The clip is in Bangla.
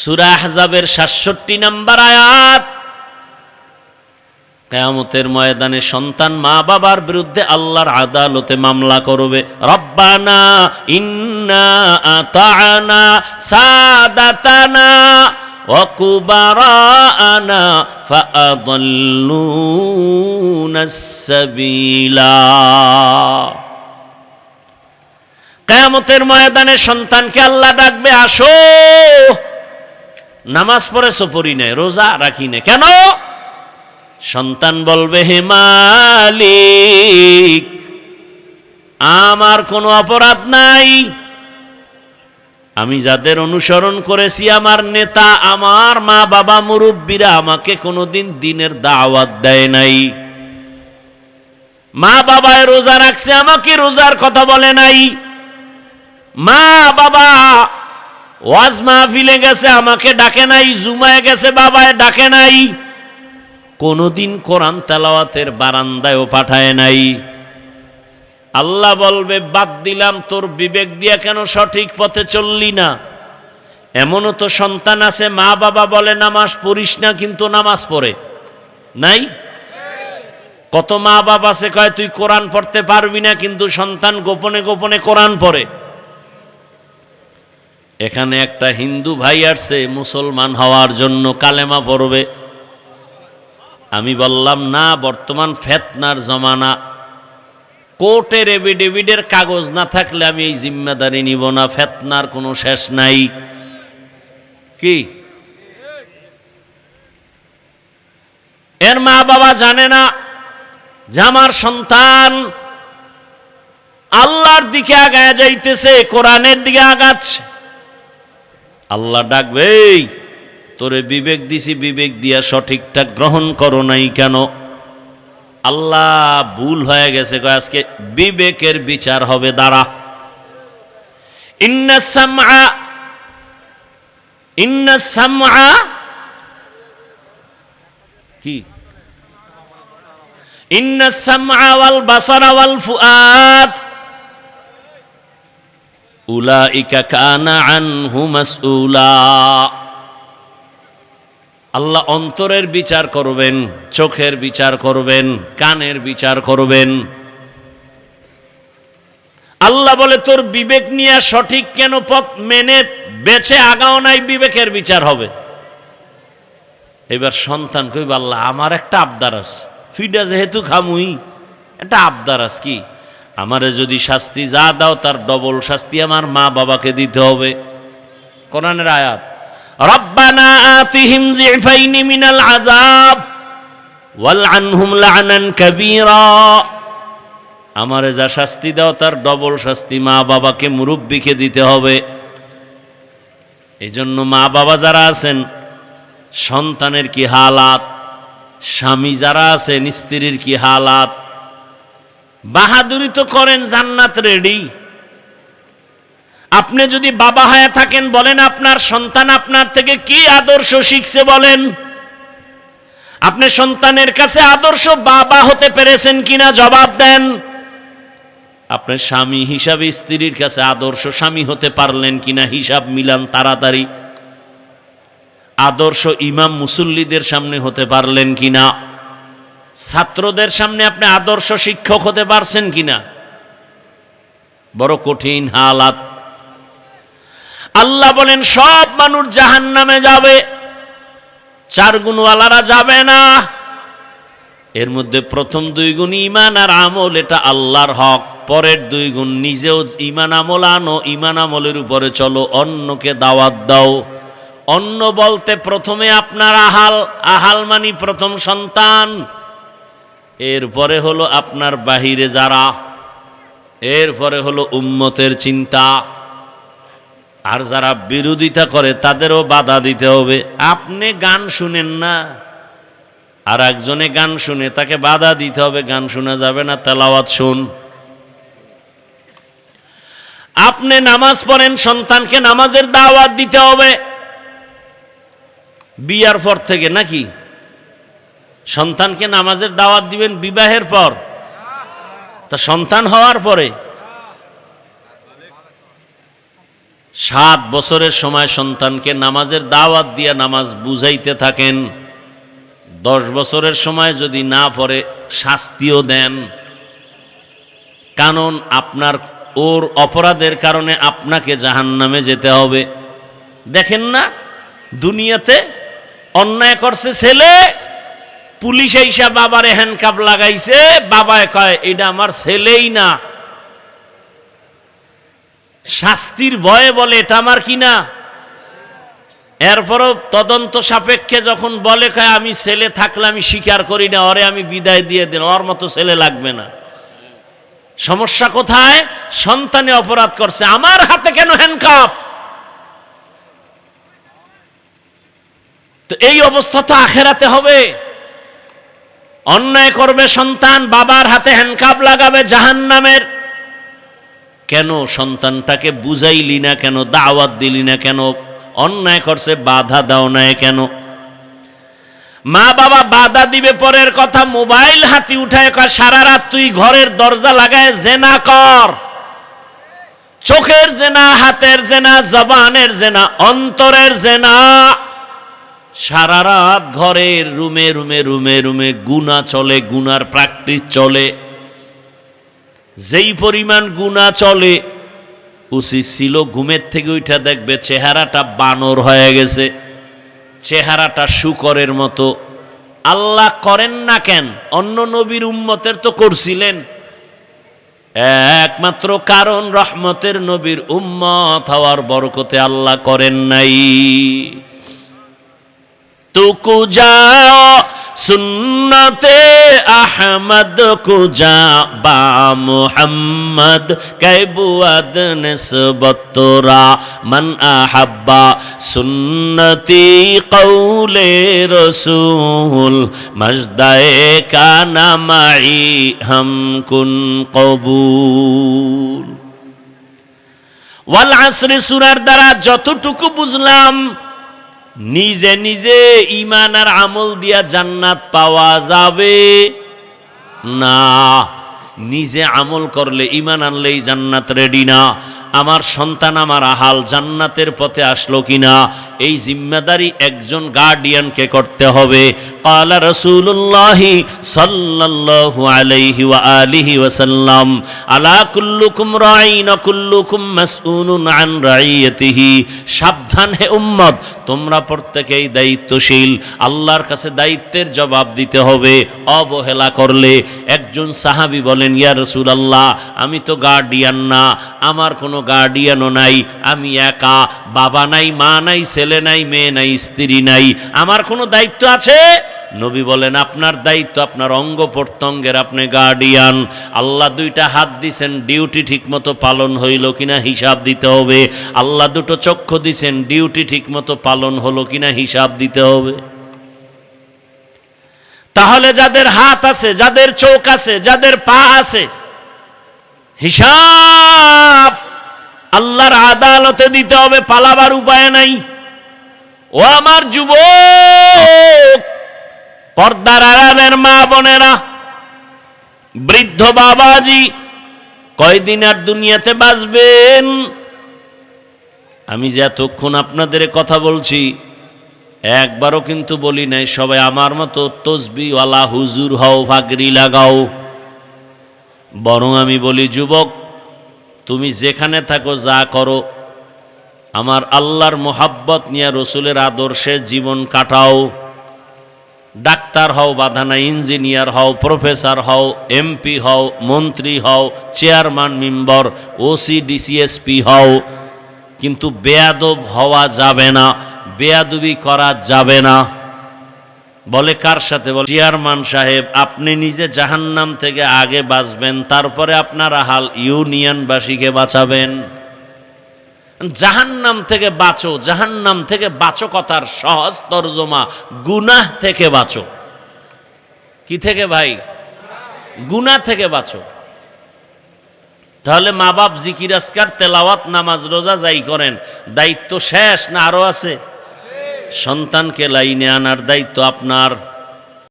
সুরা সাতষট্টি নাম্বার আয়াত। কেয়ামতের ময়দানে সন্তান মা বাবার বিরুদ্ধে আল্লাহর আদালতে মামলা করবে। রব্বানা ইন্না কেয়ামতের ময়দানে সন্তানকে আল্লাহ ডাকবে, আসো। নামাজ পড়ে সপরি নেই, রোজা রাখি নে কেন? সন্তান বলবে, হে মালিক, আমার কোনো অপরাধ নাই। আমি যাদের অনুসরণ করেছি, আমার নেতা, আমার মা বাবা মুরব্বীরা আমাকে কোনোদিন দিনের দাওয়াত দেয় নাই। মা বাবায় রোজা রাখছে, আমাকে রোজার কথা বলে নাই। মা বাবা ওয়াজ মাহফিলে গেছে, আমাকে ডাকে নাই, জুমায় গেছে, বাবায় ডাকে নাই। কোনোদিন কোরআন তেলাওয়াতের বারান্দায়ও পাঠায় নাই। আল্লাহ বলবে, বাদ দিলাম, তোর বিবেক দিয়া কেন সঠিক পথে চললি না? এমনও তো সন্তান আছে মা বাবা বলে, নামাজ পড়িস না, কিন্তু নামাজ পড়ে। নাই? কত মা বাবা আছে, কয়, তুই কোরআন পড়তে পারবি না, কিন্তু সন্তান গোপনে গোপনে কোরআন পড়ে। এখানে একটা হিন্দু ভাই আসছে, মুসলমান হওয়ার জন্য কালেমা পড়বে। আমি বললাম, না, বর্তমান ফেতনার জমানা। কোর্টের এভিডেভিডের কাগজ না থাকলে আমি এই জিম্মেদারি নিব না, ফেতনার কোনো শেষ নাই। কি? এর মা বাবা জানে না যে আমার সন্তান আল্লাহর দিকে আগায় যাইতেছে, কোরআনের দিকে আগাচ্ছে। আল্লাহ ডাকবে তোরে বিবেক দিছি, বিবেক দিয়া সঠিকটা গ্রহণ করো নাই কেন? আল্লাহ ভুল হয়ে গেছে আজকে বিবেকের বিচার হবে সামআ কি? ইন্না সামআ ওয়াল বাসারা ওয়াল ফুআদ। আল্লাহ অন্তরের বিচার করবেন, চোখের বিচার করবেন, কানের বিচার করবেন। আল্লাহ বলে, তোর বিবেক নিয়ে সঠিক কেন পথ মেনে বেছে আগাও নাই, বিবেকের বিচার হবে। এবার সন্তান কইব, আল্লাহ, আমার একটা আবদার আছে। ফিডা যেহেতু খামুই, একটা আবদার আছে কি? আমারে যদি শাস্তি যা দাও, তার ডবল শাস্তি আমার মা বাবাকে দিতে হবে। কোরআনের আয়াত, রব্বানা আমারে যা শাস্তি দাও, তার ডবল শাস্তি মা বাবাকে, মুরব্বিকে দিতে হবে। এই জন্য মা বাবা যারা আছেন, সন্তানের কি হালাত, স্বামী যারা আছেন, স্ত্রীর কি হালাত বাহাদুরি তো করেন জান্নাত রেডি। আপনি যদি বাবা হয়ে থাকেন, বলেন আপনার সন্তান আপনার থেকে কি আদর্শ শিখছে বলেন? আপনি সন্তানের কাছে আদর্শ বাবা হতে পেরেছেন কিনা জবাব দেন। আপনার স্বামী হিসাবে স্ত্রীর কাছে আদর্শ স্বামী হতে পারলেন কিনা হিসাব মিলান তাড়াতাড়ি। আদর্শ ইমাম মুসল্লিদের সামনে হতে পারলেন কিনা? ছাত্রদের সামনে আপনি আদর্শ শিক্ষক হতে পারছেন কিনা? বড় কঠিন হালাত। আল্লাহ বলেন, সব মানুষ জাহান নামে যাবে চার গুণওয়ালারা যাবে না। এর মধ্যে প্রথম দুই গুণ ইমান আর আমল, এটা আল্লাহর হক। পরের দুই গুণ নিজেও ইমান আমল আনো ইমান আমলের উপরে চলো, অন্যকে দাওয়াত দাও। অন্য বলতে প্রথমে আপনার আহাল আহাল মানি প্রথম সন্তান। এরপরে হলো আপনার বাহিরে যারা, এরপরে হলো উম্মতের চিন্তা। আর যারা বিরোধিতা করে তাদেরও বাধা দিতে হবে। আপনি গান শুনেন না, আর একজনে গান শুনে তাকে বাধা দিতে হবে, গান শোনা যাবে না, তেলাওয়াত শুন। আপনি নামাজ পড়েন, সন্তানকে নামাজের দাওয়াত দিতে হবে। বিয়ার পর থেকে নাকি? সন্তানকে নামাজের দাওয়াত দিবেন বিবাহের পর। তা সন্তান হওয়ার পরে সাত বছরের সময় সন্তানকে নামাজের দাওয়াত দিয়ে নামাজ বুঝাইতে থাকেন। দশ বছরের সময় যদি না পড়ে, শাস্তিও দেন। কারণ আপনার ওর অপরাধের কারণে আপনাকে জাহান্নামে যেতে হবে। দেখেন না, দুনিয়াতে অন্যায় করছে ছেলে পুলিশ এইসা বাবারে হ্যান্ডকাপ লাগাইছে, বাবায় কয়, এটা আমার ছেলেই না। শাস্তির ভয়ে বলে, এটা আমার কি না? এরপরও তদন্ত সাপেক্ষে যখন বলে, কয়, আমি ছেলে থাকলে আমি স্বীকার করি না, ওরে আমি বিদায় দিয়ে দিন ওর মতো ছেলে লাগবে না। সমস্যা কোথায়? সন্তানে অপরাধ করছে, আমার হাতে কেন হ্যান্ডকাপ তো এই অবস্থা তো আখেরাতে হবে। অন্যায় করবে সন্তান, বাবার হাতে হ্যান্ডকাপ লাগাবে জাহান্নামের। কেন সন্তানটাকে বুঝাইলি না কেন, দাওয়াত দিলি না কেন, অন্যায় করছে, বাধা দাও না কেন? মা বাবা বাধা দিবে পরের কথা, মোবাইল হাতি উঠায় কয়, সারা রাত তুই ঘরের দরজা লাগায় জেনা কর। চোখের জেনা, হাতের জেনা, জবানের জেনা, অন্তরের জেনা। সারা রাত ঘরের রুমে রুমে রুমে রুমে গুণা চলে গুনার প্র্যাকটিস চলে। যেই পরিমাণ গুণা চলে উচিত ছিল ঘুমের থেকে উঠা দেখবে চেহারাটা বানর হয়ে গেছে। চেহারাটা শুকরের মতো। আল্লাহ করেন না কেন? অন্য নবীর উম্মতের তো করছিলেন। একমাত্র কারণ রহমতের নবীর উম্মত হওয়ার বরকতে আল্লাহ করেন নাই। তুকু যাও, সুন্নতে আহমদ কুজা বা মুহাম্মদ কাইবুয়াদ নিসবতরা মান আহাব্বা সুন্নতি কৌলে রসুল, মজদায়ে কানা মাই হাম কুন কবুল। ওয়াল আসরে সুরার দ্বারা যতটুকু বুঝলাম নিজে নিজে ইমান আর আমল দিয়া জান্নাত পাওয়া যাবে না। নিজে আমল করলে ইমান আনলেই জান্নাত রেডি না। আমার সন্তান, আমার আহাল জান্নাতের পথে আসলো কিনা? এই জিম্মাদারি একজন গার্ডিয়ানকে করতে হবে। কালা রসুল্লাহি সাল্লাল্লাহু আলাইহি ওয়া আলিহি ওয়াসাল্লাম আলা কুল্লুকুম রাইন কুল্লুকুম মাসউলুন আন রাইয়াতিহি সাবধান হে উম্মত, তোমরা প্রত্যেকেই দায়িত্বশীল। আল্লাহর কাছে দায়িত্বের জবাব দিতে হবে, অবহেলা করলে। একজন সাহাবী বলেন, ইয়া রসুল আল্লাহ আমি তো গার্ডিয়ান না, আমার কোনো গার্ডিয়ানও নাই, আমি একা, বাবা নাই, মা নাই, ছেলে নাই, মেয়ে নাই, স্ত্রী নাই, আমার কোনো দায়িত্ব আছে? নবী বলেন, আপনার দায়িত্ব, আপনার অঙ্গ প্রত্যঙ্গের আপনি গার্ডিয়ান আল্লাহ দুইটা হাত দিছেন ডিউটি ঠিকমতো পালন হইল কিনা হিসাব দিতে হবে। আল্লাহ দুটো চক্ষু দিছেন ডিউটি ঠিকমতো পালন হলো কিনা হিসাব দিতে হবে। তাহলে যাদের হাত আছে, যাদের চোখ আছে, যাদের পা আছে, হিসাব আল্লাহর আদালতে দিতে হবে, পালাবার উপায় নাই। ও আমার যুবক পর্দার আড়ালের মা বোনেরা, বৃদ্ধ বাবাজি, কয়দিন আর দুনিয়াতে বাঁচবেন? আমি যে এতক্ষণ আপনাদের কথা বলছি, একবারও কিন্তু বলি নাই, সবাই আমার মতো তসবিওয়ালা হুজুর হও, ভাগরি লাগাও। বরং আমি বলি, যুবক, তুমি যেখানে থাকো, যা করো, আমার আল্লাহর মোহাব্বত নিয়ে রসুলের আদর্শে জীবন কাটাও। ডাক্তার হও বাধা নাই ইঞ্জিনিয়ার হও, প্রফেসর হও এমপি হও, মন্ত্রী হও, চেয়ারম্যান, মেম্বার ওসি ডিসিএসপি হও। কিন্তু বেয়াদব হওয়া যাবে না, বেয়াদবি করা যাবে না। বলে কার সাথে? বলে চেয়ারম্যান সাহেব, আপনি নিজে জাহান্নাম থেকে আগে বাঁচবেন, তারপরে আপনার হাল ইউনিয়নবাসীকে বাঁচাবেন। জাহান্নাম থেকে বাঁচো, জাহান্নাম থেকে বাঁচো কথার সহজ তর্জমা, গুনাহ থেকে বাঁচো। কি থেকে ভাই? গুনা থেকে বাঁচো। তাহলে মা বাপ জিকির আসকার তেলাওয়াত, নামাজ, রোজা যাই করেন, দায়িত্ব শেষ না আরও আছে? সন্তানকে লাইনে আনার দায়িত্ব আপনার।